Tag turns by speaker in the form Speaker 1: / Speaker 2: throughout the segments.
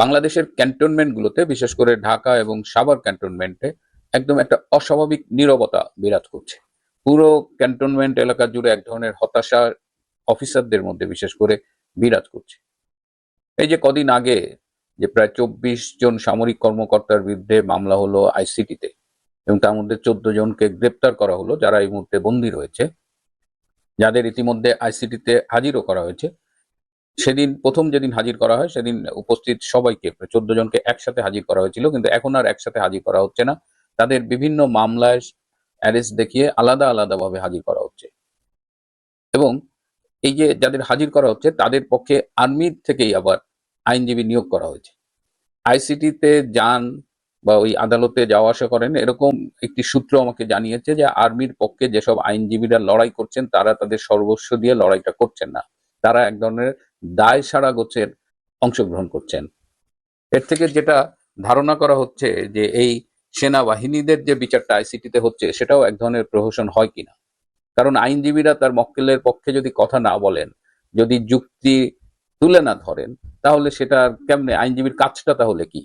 Speaker 1: বাংলাদেশের ক্যান্টনমেন্টগুলোতে, বিশেষ করে ঢাকা এবং সাভার ক্যান্টনমেন্টে একদম একটা অস্বাভাবিক নীরবতা বিরাজ করছে। পুরো ক্যান্টনমেন্ট এলাকা জুড়ে এক ধরনের হতাশা অফিসারদের মধ্যে বিশেষ করে বিরাজ করছে। এই যে কদিন আগে যে প্রায় চব্বিশ জন সামরিক কর্মকর্তার বিরুদ্ধে মামলা হলো আইসিটিতে এবং তার মধ্যে চোদ্দ জনকে গ্রেপ্তার করা হলো, যারা এই মুহূর্তে বন্দী রয়েছে, যাদের ইতিমধ্যে আইসিটিতে হাজিরও করা হয়েছে। সেদিন, প্রথম যেদিন হাজির করা হয়, সেদিন উপস্থিত সবাইকে চোদ্দ জনকে একসাথে হাজির করা হয়েছিল, কিন্তু এখন আর একসাথে হাজির করা হচ্ছে না। তাদের বিভিন্ন মামলায় অ্যারেস্ট দেখিয়ে আলাদা আলাদাভাবে হাজির করা হচ্ছে। এবং এই যে যাদের হাজির করা হচ্ছে, তাদের পক্ষে আর্মির থেকেই আবার আইনজীবী নিয়োগ করা হয়েছে। আইসিটিতে যান বা ওই আদালতে যাওয়া আসা করেন, এরকম একটি সূত্র আমাকে জানিয়েছে যে আর্মির পক্ষে যেসব আইনজীবীরা লড়াই করছেন, তারা তাদের সর্বস্ব দিয়ে লড়াইটা করছেন না। তারা এক ধরনের দায় সারা গোছের অংশগ্রহণ করছেন। এর থেকে যেটা ধারণা করা হচ্ছে যে এই সেনাবাহিনীদের যে বিচারটা আইসিটিতে হচ্ছে, সেটাও এক ধরনের প্রহসন হয় কিনা? কারণ আইনজীবীরা তার মক্কেলের পক্ষে যদি কথা না বলেন, যদি যুক্তি তুলে না ধরেন, তাহলে সেটা কেমনে? আইনজীবীর কাজটা তাহলে কি?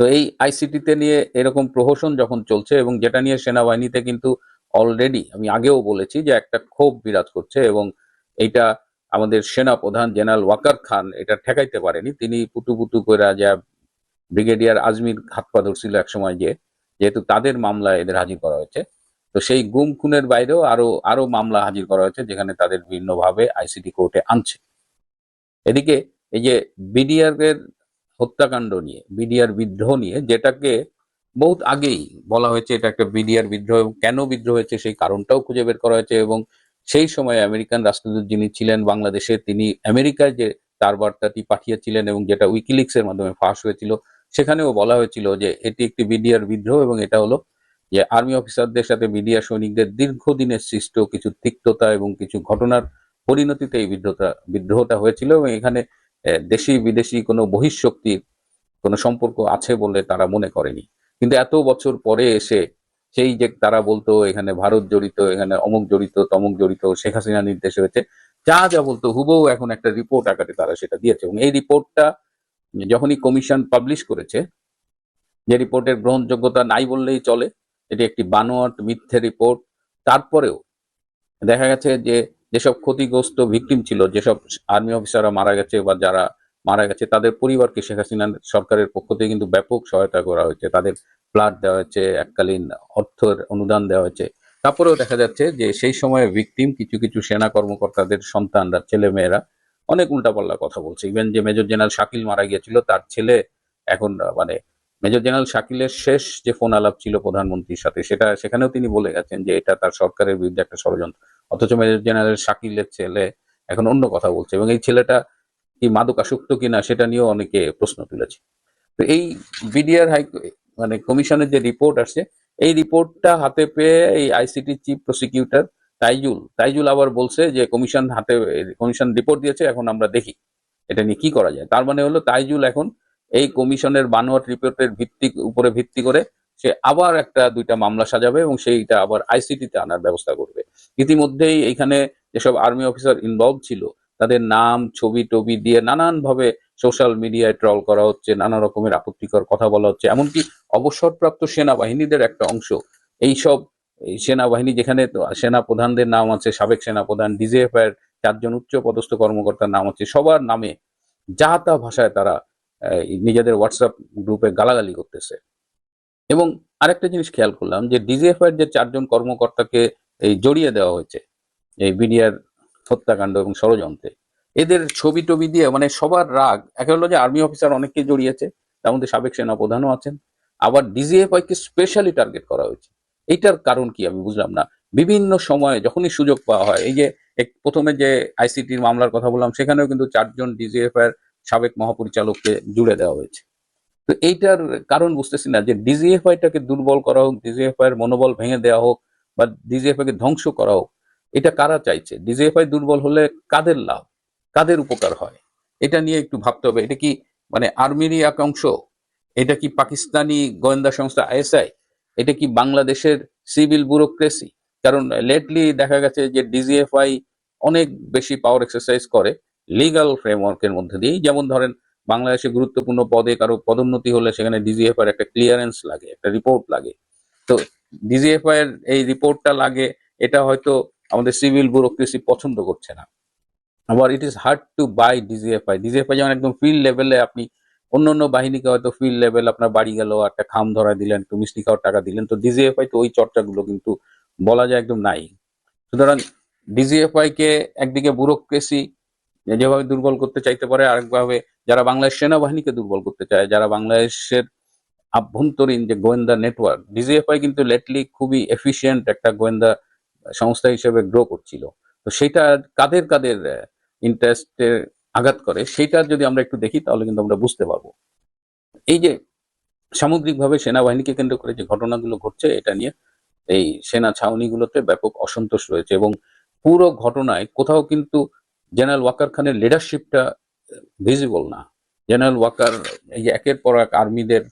Speaker 1: তো এই আইসিটিতে নিয়ে এরকম প্রহসন যখন চলছে এবং যেটা নিয়ে সেনাবাহিনীতে কিন্তু অলরেডি আমি আগেও বলেছি যে একটা ক্ষোভ বিরাজ করছে এবং এইটা আমাদের সেনা প্রধান জেনারেল ওয়াকার খান এটা ঠেকাইতে পারেনি। তিনি পুটু পুটু করে যা ব্রিগেডিয়ার আজমির হাত পা ধরছিল একসময় যে, যেহেতু তাদের মামলা এদের হাজির করা হয়েছে। তো সেই গুম খুনের বাইরেও আরও আরও মামলা হাজির করা হয়েছে যেখানে তাদের বিভিন্নভাবে আইসিটি কোর্টে আনছে। এদিকে এই যে বিডিআর এর হত্যাকাণ্ড নিয়ে, বিডিআর বিদ্রোহ নিয়ে, যেটাকে বহুত আগেই বলা হয়েছে এটা একটা বিডিআর বিদ্রোহ এবং কেন বিদ্রোহ হয়েছে সেই কারণটাও খুঁজে বের করা হয়েছে এবং সেই সময় আমেরিকান রাষ্ট্রদূত যিনি ছিলেন বাংলাদেশে, তিনি আমেরিকায় যে তার বার্তাটি পাঠিয়েছিলেন এবং যেটা উইকিলিক্স এর মাধ্যমে ফাঁস হয়েছিল, সেখানেও বলা হয়েছিল যে এটি একটি বিডিআর বিদ্রোহ এবং এটা হলো যে আর্মি অফিসারদের সাথে মিডিয়া সৈনিকদের দীর্ঘদিনের সৃষ্ট কিছু তিক্ততা এবং কিছু ঘটনার পরিণতিতে এই বিদ্রোহটা বিদ্রোহটা হয়েছিল এবং এখানে দেশি বিদেশি কোনো বহিঃশক্তির কোনো সম্পর্ক আছে বলে তারা মনে করেনি। কিন্তু এত বছর পরে এসে সেই যে তারা বলতো, এখানে ভারত জড়িত, এখানে অমুক জড়িত, তমুক জড়িত, শেখ হাসিনা নির্দেশ হয়েছে, যা যা বলতো, হুবহু এখন একটা রিপোর্ট আকারে তারা সেটা দিয়েছে। এবং এই রিপোর্টটা যখনই কমিশন পাবলিশ করেছে, যে রিপোর্টের গ্রহণযোগ্যতা নাই বললেই চলে, এটি একটি বানোয়াট মিথ্যে রিপোর্ট তারপরেও দেখা গেছে যে যেসব ক্ষতিগ্রস্ত ভিকটিম ছিল, যেসব আর্মি অফিসাররা মারা গেছে বা যারা মারা গেছে। তাদের পরিবারকে শেখ হাসিনা সরকারের পক্ষ থেকে কিন্তু ব্যাপক সহায়তা করা হয়েছে। তাদের প্লাট দেওয়া হয়েছে, এককালীন অর্থের অনুদান দেওয়া হয়েছে। তারপরেও দেখা যাচ্ছে যে সেই সময়ে ভিকটিম কিছু কিছু সেনা কর্মকর্তাদের সন্তানরা ছেলে মেয়েরা অনেক উল্টাপাল্লা কথা বলছে। ইভেন যে মেজর জেনারেল শাকিল মারা গিয়েছিল, তার ছেলে এখন মানে মেজর জেনারেল শাকিলের শেষ যে ফোন আলাপ ছিল প্রধানমন্ত্রীর সাথে, সেটা, সেখানেও তিনি বলে গেছেন যে এটা তার সরকারের বিরুদ্ধে একটা ষড়যন্ত্র। অথচ মেজর জেনারেল শাকিলের ছেলে এখন অন্য কথা বলছে এবং এই ছেলেটা কি মাদকাসক্ত কিনা সেটা নিয়েও অনেকে প্রশ্ন তুলেছে। তো এই বিডিআর হাই মানে কমিশনের যে রিপোর্ট আসছে, এই রিপোর্টটা হাতে পেয়ে এই ICT chief prosecutor Taijul Taijul আবার বলছে যে কমিশন হাতে, কমিশন রিপোর্ট দিয়েছে, এখন আমরা দেখি এটা নিয়ে কি করা যায়। তার মানে হলো তাইজুল এখন এই কমিশনের বানোয়াট রিপোর্টের ভিত্তি, উপরে ভিত্তি করে সে আবার একটা দুইটা মামলা সাজাবে এবং সেইটা আবার আইসিটিতে আনার ব্যবস্থা করবে। ইতিমধ্যেই এখানে যেসব আর্মি অফিসার ইনভলভ ছিল তাদের নাম, ছবি টবি দিয়ে নানান ভাবে সোশ্যাল মিডিয়ায় ট্রল করা হচ্ছে, নানা রকমের আপত্তিকর কথা বলা হচ্ছে। এমনকি অবসরপ্রাপ্ত সেনাবাহিনীদের একটা অংশ। এইসব এই সেনাবাহিনী যেখানে সেনা প্রধানদের নাম আছে, সাবেক সেনা প্রধান ডিজিএফ এর চারজন উচ্চ পদস্থ কর্মকর্তার নাম আছে, সবার নামে যা তা ভাষায় তারা নিজেদের হোয়াটসঅ্যাপ গ্রুপে গালাগালি করতেছে। এবং আরেকটা জিনিস খেয়াল করলাম যে ডিজিএফ এর যে চারজন কর্মকর্তাকে এই জড়িয়ে দেওয়া হয়েছে, এই বিডিআর হত্যাকাণ্ড এবং ষড়যন্ত্রে। এদের ছবি টবি দিয়ে মানে সবার রাগ, একে হলো যে আর্মি অফিসার অনেককে জড়িয়েছে, তার মধ্যে সাবেক সেনা প্রধানও আছেন। আবার ডিজিএফআই কে স্পেশালি টার্গেট করা হয়েছে। এইটার কারণ কি আমি বুঝলাম না। বিভিন্ন সময়ে যখনই সুযোগ পাওয়া হয়, এই যে প্রথমে যে আইসিটির মামলার কথা বললাম, সেখানেও কিন্তু চারজন ডিজিএফ এর সাবেক মহাপরিচালককে জুড়ে দেওয়া হয়েছে। তো এইটার কারণ বুঝতেছি না যে ডিজিএফআই টাকে দুর্বল করা হোক ডিজিএফআই এর মনোবল ভেঙে দেওয়া হোক বা ডিজিএফআই কে ধ্বংস করা হোক এটা কারা চাইছে? ডিজিএফআই দুর্বল হলে কাদের লাভ? কাদের উপকার হয়? এটা নিয়ে একটু ভাবতে হবে। এটা কি মানে আর্মিরই এক অংশ? এটা কি পাকিস্তানি গোয়েন্দা সংস্থা আইএসআই? এটা কি বাংলাদেশের সিভিল ব্যুরোক্রেসি? কারণ লেটলি দেখা গেছে যে ডিজিএফআই অনেক বেশি পাওয়ার এক্সারসাইজ করে লিগাল ফ্রেমওয়ার্কের মধ্যে দিয়েই। যেমন ধরেন, বাংলাদেশে গুরুত্বপূর্ণ পদে কারও পদোন্নতি হলে সেখানে ডিজিএফআই একটা ক্লিয়ারেন্স লাগে, একটা রিপোর্ট লাগে। তো ডিজিএফ এর এই রিপোর্টটা লাগে, এটা হয়তো আমাদের সিভিল ব্যুরোক্রেসি পছন্দ করছে না। আবার it is hard to buy DGFI DGFI যেমন একদম ফিল্ড লেভেলে আপনি অন্য অন্য বাহিনীকে হয়তো ফিল্ড লেভেল আপনার বাড়ি গেল, একটা খাম ধরা দিলেন, একটু মিষ্টি খাওয়ার টাকা দিলেন, তো ডিজিএফআই তো ওই চর্চাগুলো কিন্তু বলা যায় একদম নাই। সুতরাং ডিজিএফআই কে একদিকে ব্যুরোক্রেসি যেভাবে দুর্বল করতে চাইতে পারে, আরেকভাবে যারা বাংলাদেশ সেনাবাহিনীকে দুর্বল করতে চায়, যারা বাংলাদেশের আভ্যন্তরীণ যে গোয়েন্দা নেটওয়ার্ক ডিজিএফআই কিন্তু লেটলি খুবই এফিশিয়েন্ট একটা গোয়েন্দা সংস্থা হিসেবে গ্রো করছিল। তো সেটা কাদের কাদের ইন্টারেস্টে আঘাত করে সেটা যদি আমরা একটু দেখি তাহলে কিন্তু আমরা বুঝতে পারব। এই যে সামগ্রিকভাবে সেনাবাহিনীকে কেন্দ্র করে যে ঘটনাগুলো ঘটছে, এটা নিয়ে এই সেনা ছাউনিগুলোতে ব্যাপক অসন্তোষ রয়েছে এবং পুরো ঘটনায় কোথাও কিন্তু জেনারেল ওয়াকার খানের লিডারশিপটা ভিজিবল না। জেনারেল ওয়াকার এই যে একের পর এক আর্মিদের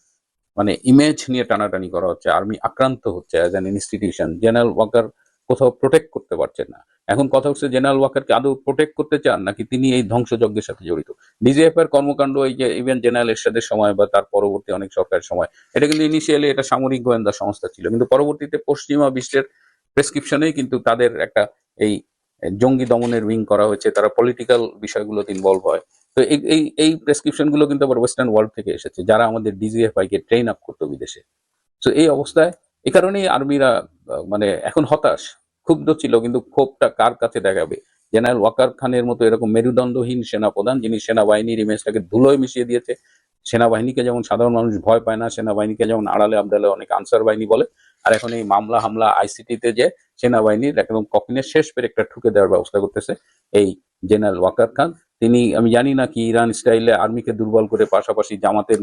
Speaker 1: মানে ইমেজ নিয়ে টানাটানি করা হচ্ছে, আর্মি আক্রান্ত হচ্ছে as an institution general Waker কোথাও প্রোটেক্ট করতে পারছেন না। এখন কথা হচ্ছে জেনারেল ওয়াকারকে আদৌ প্রোটেক্ট করতে চান নাকি তিনি এই ধ্বংসযজ্ঞের সাথে জড়িত? ডিজিএফ এর কর্মকাণ্ড এই যে ইভেন জেনারেল এরশাদের সময় বা তার পরবর্তী অনেক সরকারের সময়, এটা কিন্তু ইনিশিয়ালি এটা সামরিক গোয়েন্দা সংস্থা ছিল। কিন্তু পরবর্তীতে পশ্চিমা বিশ্বের প্রেসক্রিপশনেই কিন্তু তাদের একটা এই জঙ্গি দমনের উইং করা হয়েছে, তারা পলিটিক্যাল বিষয়গুলোতে ইনভলভ হয়। তো এই এই এই প্রেসক্রিপশনগুলো কিন্তু আবার ওয়েস্টার্ন ওয়ার্ল্ড থেকে এসেছে, যারা আমাদের ডিজিএফআই কে ট্রেন আপ করতো বিদেশে। তো এই অবস্থায় এ কারণেই আর্মিরা মানে এখন হতাশ, ক্ষুব্ধ ছিল, কিন্তু ক্ষোভটা কার কাছে দেখাবে? জেনারেল ওয়াকার খানের মতো এরকম মেরুদণ্ডহীন সেনাপ্রধান, যিনি সেনাবাহিনীর ইমেজটাকে ধুলোয় মিশিয়ে দিয়েছে, সেনাবাহিনীকে যেমন সাধারণ মানুষ ভয় পায় না, সেনাবাহিনীকে যেমন আড়ালে আবদালে অনেক আনসার বাহিনী বলে, আর এখন এই মামলা হামলা আইসিটিতে যে সেনাবাহিনীর একদম কফিনের শেষ পেরে একটা ঠুকে দেওয়ার ব্যবস্থা করতেছে এই জেনারেল ওয়াকার খান। তিনি, আমি জানি না কি ইরান স্টাইলে আর্মিকে দুর্বল করে পাশাপাশি জামাতের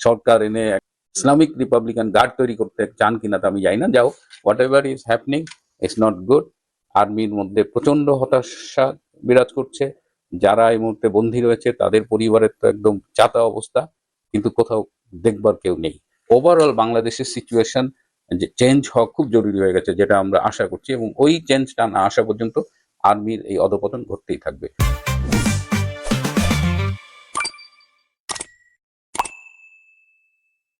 Speaker 1: সরকার এনে ইসলামিক রিপাবলিকান গার্ড তৈরি করতে চান কিনা তা আমি জানি না। যাও whatever is happening it's not good আর্মির মধ্যে প্রচণ্ড হতাশা বিরাজ করছে। যারা এই মুহূর্তে বন্দী রয়েছে, তাদের পরিবারের তো একদম চাতা অবস্থা, কিন্তু কোথাও দেখবার কেউ নেই। ওভারঅল বাংলাদেশের সিচুয়েশন যে চেঞ্জ হওয়া খুব জরুরি হয়ে গেছে, যেটা আমরা আশা করছি এবং ওই চেঞ্জটা না আসা পর্যন্ত আর্মির এই অধপতন ঘটতেই থাকবে।